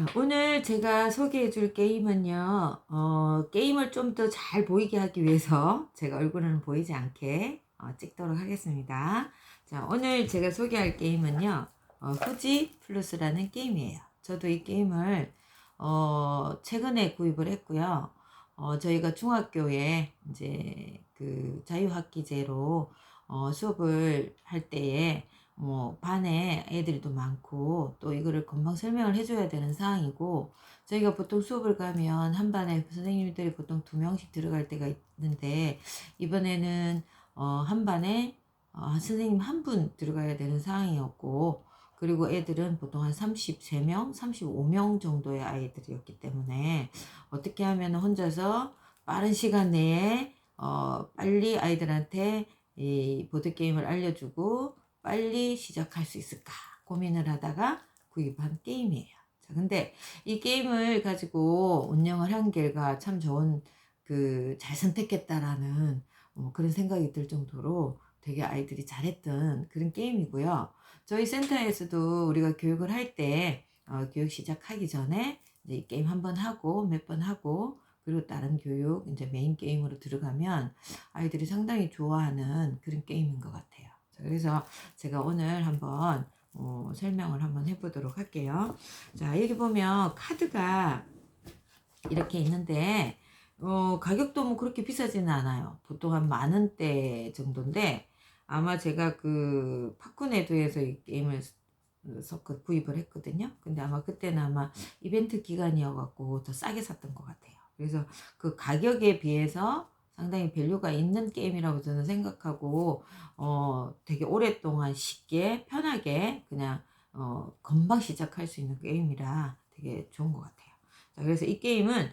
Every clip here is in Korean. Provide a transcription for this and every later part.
자, 오늘 제가 소개해 줄 게임은요, 어, 게임을 좀 더 잘 보이게 하기 위해서 제가 얼굴은 보이지 않게 어, 찍도록 하겠습니다. 자, 오늘 제가 소개할 게임은요, 어, 후지 플러스라는 게임이에요. 저도 이 게임을, 어, 최근에 구입을 했고요. 어, 저희가 중학교에 이제 그 자유학기제로 어, 수업을 할 때에 뭐 반에 애들도 많고 또 이거를 금방 설명을 해줘야 되는 상황이고 저희가 보통 수업을 가면 한 반에 선생님들이 보통 두 명씩 들어갈 때가 있는데 이번에는 어, 한 반에 어, 선생님 한 분 들어가야 되는 상황이었고 그리고 애들은 보통 한 33명, 35명 정도의 아이들이었기 때문에 어떻게 하면 혼자서 빠른 시간 내에 어, 빨리 아이들한테 이 보드게임을 알려주고 빨리 시작할 수 있을까 고민을 하다가 구입한 게임이에요. 자, 근데 이 게임을 가지고 운영을 한 결과 참 좋은 그 잘 선택했다라는 어, 그런 생각이 들 정도로 되게 아이들이 잘했던 그런 게임이고요. 저희 센터에서도 우리가 교육을 할때 어, 교육 시작하기 전에 이제 이 게임 한 번 하고 몇 번 하고 그리고 다른 교육 이제 메인 게임으로 들어가면 아이들이 상당히 좋아하는 그런 게임인 것 같아요. 자, 그래서 제가 오늘 한번 어, 설명을 한번 해보도록 할게요. 자 여기 보면 카드가 이렇게 있는데 어, 가격도 뭐 그렇게 비싸지는 않아요. 보통 한 만 원대 정도인데 아마 제가 그 파쿠네도에서 이 게임을 섞어 구입을 했거든요. 근데 아마 그때는 아마 이벤트 기간이어갖고 더 싸게 샀던 것 같아요. 그래서 그 가격에 비해서 상당히 밸류가 있는 게임이라고 저는 생각하고 어 되게 오랫동안 쉽게 편하게 그냥 어 금방 시작할 수 있는 게임이라 되게 좋은 것 같아요. 자 그래서 이 게임은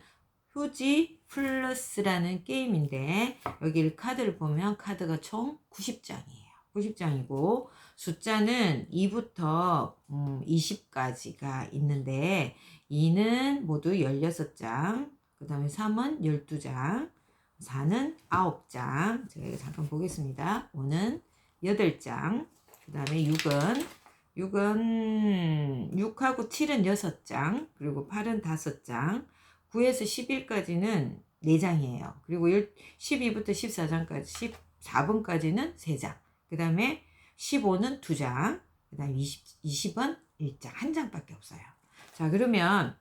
휴지 플러스라는 게임인데 여기 카드를 보면 카드가 총 90장이에요. 90장이고 숫자는 2부터 음, 20까지가 있는데 2는 모두 16장, 그 다음에 3은 12장, 4는 9장. 제가 잠깐 보겠습니다. 5는 8장. 그 다음에 6은 6은 6하고 7은 6장. 그리고 8은 5장. 9에서 11까지는 4장이에요. 그리고 12부터 14장까지 14번까지는 3장. 그 다음에 15는 2장. 그 다음에 20, 20은 1장. 한 장밖에 없어요. 자 그러면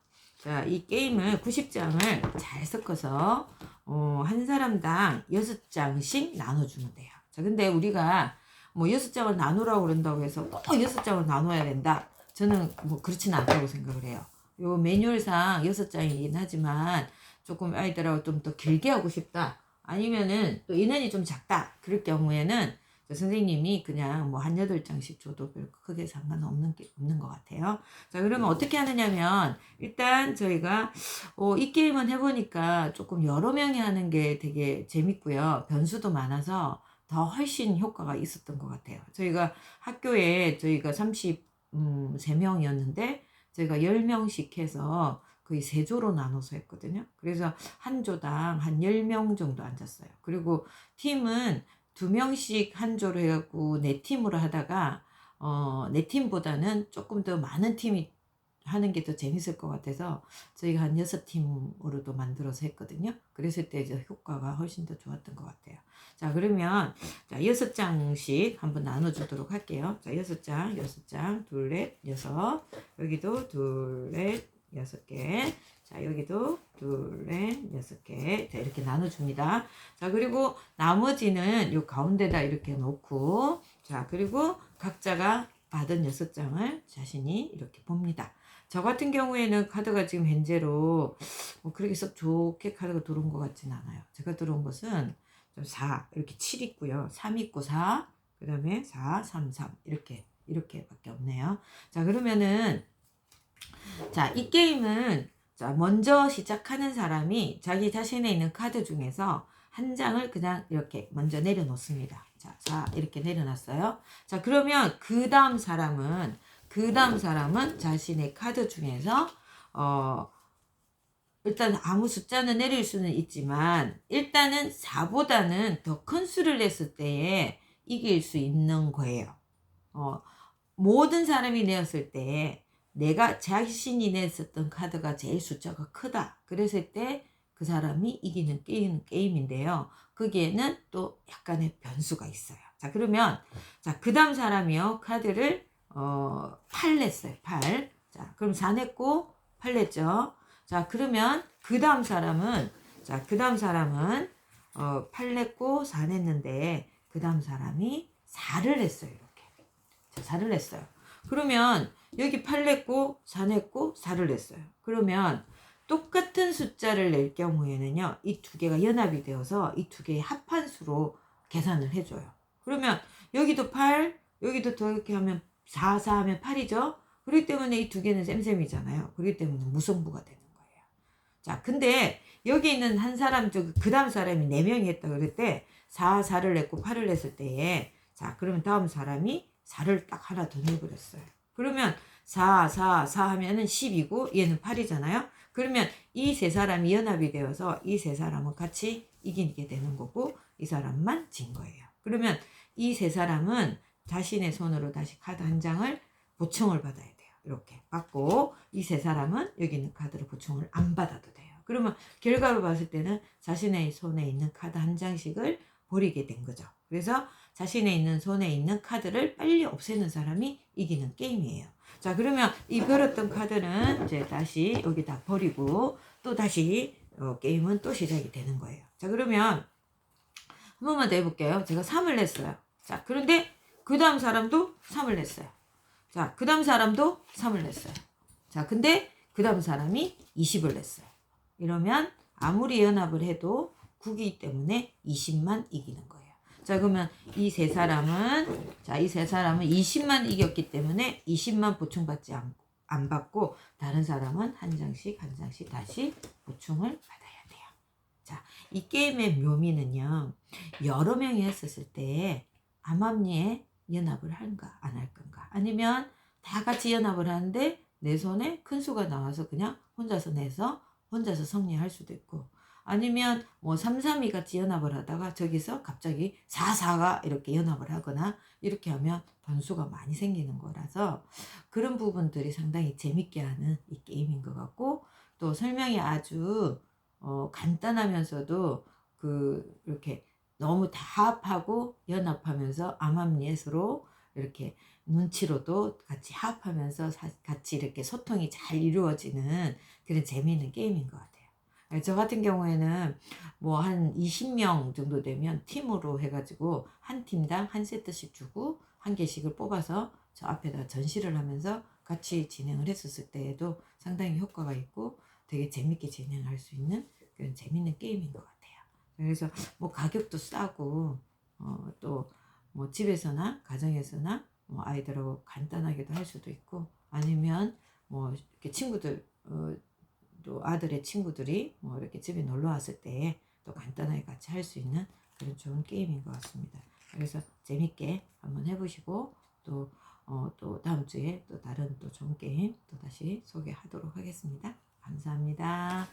자, 이 게임을 90장을 잘 섞어서 어, 한 사람당 6장씩 나눠주면 돼요. 자, 근데 우리가 뭐 6장을 나누라고 그런다고 해서 꼭 6장을 나눠야 된다. 저는 뭐 그렇지는 않다고 생각을 해요. 요 매뉴얼상 6장이긴 하지만 조금 아이들하고 좀 더 길게 하고 싶다. 아니면은 또 인원이 좀 작다. 그럴 경우에는 선생님이 그냥 뭐 한 여덟 장씩 줘도 별 크게 상관없는 게 없는 것 같아요. 자, 그러면 어떻게 하느냐면 일단 저희가 어, 이 게임은 해보니까 조금 여러 명이 하는 게 되게 재밌고요. 변수도 많아서 더 훨씬 효과가 있었던 것 같아요. 저희가 학교에 저희가 33명이었는데 저희가 10명씩 해서 거의 세 조로 나눠서 했거든요. 그래서 한 조당 한 10명 정도 앉았어요. 그리고 팀은 두 명씩 한 조로 해갖고 네 팀으로 하다가 어, 네 팀보다는 조금 더 많은 팀이 하는 게 더 재밌을 것 같아서 저희가 한 여섯 팀으로도 만들어서 했거든요. 그랬을 때 이제 효과가 훨씬 더 좋았던 것 같아요. 자, 그러면 자, 여섯 장씩 한번 나눠 주도록 할게요. 자, 여섯 장, 여섯 장, 둘, 넷, 여섯. 여기도 둘, 넷, 여섯 개. 자, 여기도 둘, 넷, 여섯 개. 자, 이렇게 나눠줍니다. 자, 그리고 나머지는 요 가운데다 이렇게 놓고, 자, 그리고 각자가 받은 여섯 장을 자신이 이렇게 봅니다. 저 같은 경우에는 카드가 지금 현재로 뭐 그렇게 썩 좋게 카드가 들어온 것 같진 않아요. 제가 들어온 것은 4, 이렇게 7 있고요. 3 있고 4, 그 다음에 4, 3, 3. 이렇게, 이렇게밖에 없네요. 자, 그러면은, 자, 이 게임은, 자, 먼저 시작하는 사람이 자기 자신에 있는 카드 중에서 한 장을 그냥 이렇게 먼저 내려놓습니다. 자, 자, 이렇게 내려놨어요. 자, 그러면 그 다음 사람은, 그 다음 사람은 자신의 카드 중에서, 어, 일단 아무 숫자는 내릴 수는 있지만, 일단은 4보다는 더 큰 수를 냈을 때에 이길 수 있는 거예요. 어, 모든 사람이 내었을 때, 내가 자신이 냈었던 카드가 제일 숫자가 크다. 그랬을 때 그 사람이 이기는 게임, 게임인데요. 거기에는 또 약간의 변수가 있어요. 자, 그러면, 자, 그 다음 사람이요. 카드를, 어, 8 냈어요. 8. 자, 그럼 4 냈고, 8 냈죠. 자, 그러면 그 다음 사람은, 자, 그 다음 사람은, 어, 8 냈고, 4 냈는데, 그 다음 사람이 4를 냈어요. 이렇게. 자, 4를 냈어요. 그러면, 여기 8 냈고, 4 냈고, 4를 냈어요. 그러면, 똑같은 숫자를 낼 경우에는요, 이 두 개가 연합이 되어서 이 두 개의 합한수로 계산을 해줘요. 그러면 여기도 8, 여기도 더 이렇게 하면 4, 4 하면 8이죠? 그렇기 때문에 이 두 개는 쌤쌤이잖아요. 그렇기 때문에 무성부가 되는 거예요. 자, 근데 여기 있는 한 사람, 그 다음 사람이 4명이 했다 그럴 때 4, 4를 냈고 8을 냈을 때에 자, 그러면 다음 사람이 4를 딱 하나 더 내버렸어요. 그러면 4, 4, 4 하면은 10이고 얘는 8이잖아요. 그러면 이 세 사람이 연합이 되어서 이 세 사람은 같이 이기게 되는 거고 이 사람만 진 거예요. 그러면 이 세 사람은 자신의 손으로 다시 카드 한 장을 보충을 받아야 돼요. 이렇게 받고 이 세 사람은 여기 있는 카드를 보충을 안 받아도 돼요. 그러면 결과로 봤을 때는 자신의 손에 있는 카드 한 장씩을 버리게 된 거죠. 그래서 자신의 있는 손에 있는 카드를 빨리 없애는 사람이 이기는 게임이에요. 자, 그러면 이 버렸던 카드는 이제 다시 여기다 버리고 또 다시 어, 게임은 또 시작이 되는 거예요. 자, 그러면 한 번만 더 해볼게요. 제가 3을 냈어요. 자, 그런데 그 다음 사람도 3을 냈어요. 자, 그 다음 사람도 3을 냈어요. 자, 근데 그 다음 사람이 20을 냈어요. 이러면 아무리 연합을 해도 9기 때문에 20만 이기는 거예요. 자, 그러면 이 세 사람은, 자, 이 세 사람은 20만 이겼기 때문에 20만 보충받지 않, 안 받고, 다른 사람은 한 장씩, 한 장씩 다시 보충을 받아야 돼요. 자, 이 게임의 묘미는요, 여러 명이 했었을 때, 암암리에 연합을 할까, 안할 건가. 아니면 다 같이 연합을 하는데, 내 손에 큰 수가 나와서 그냥 혼자서 내서, 혼자서 승리할 수도 있고, 아니면 뭐 3, 3이 같이 연합을 하다가 저기서 갑자기 4, 4가 이렇게 연합을 하거나 이렇게 하면 변수가 많이 생기는 거라서 그런 부분들이 상당히 재밌게 하는 이 게임인 것 같고 또 설명이 아주 어 간단하면서도 그 이렇게 너무 다합하고 연합하면서 암암리에 서로 이렇게 눈치로도 같이 합하면서 같이 이렇게 소통이 잘 이루어지는 그런 재미있는 게임인 것 같아요. 네, 저 같은 경우에는 뭐 한 20명 정도 되면 팀으로 해가지고 한 팀당 한 세트씩 주고 한 개씩을 뽑아서 저 앞에다 전시를 하면서 같이 진행을 했었을 때에도 상당히 효과가 있고 되게 재밌게 진행할 수 있는 그런 재밌는 게임인 것 같아요. 그래서 뭐 가격도 싸고 어, 또 뭐 집에서나 가정에서나 뭐 아이들하고 간단하게도 할 수도 있고 아니면 뭐 이렇게 친구들 어, 또 아들의 친구들이 뭐 이렇게 집에 놀러 왔을 때 또 간단하게 같이 할 수 있는 그런 좋은 게임인 것 같습니다. 그래서 재밌게 한번 해보시고 또, 어, 또 다음 주에 또 다른 또 좋은 게임 또 다시 소개하도록 하겠습니다. 감사합니다.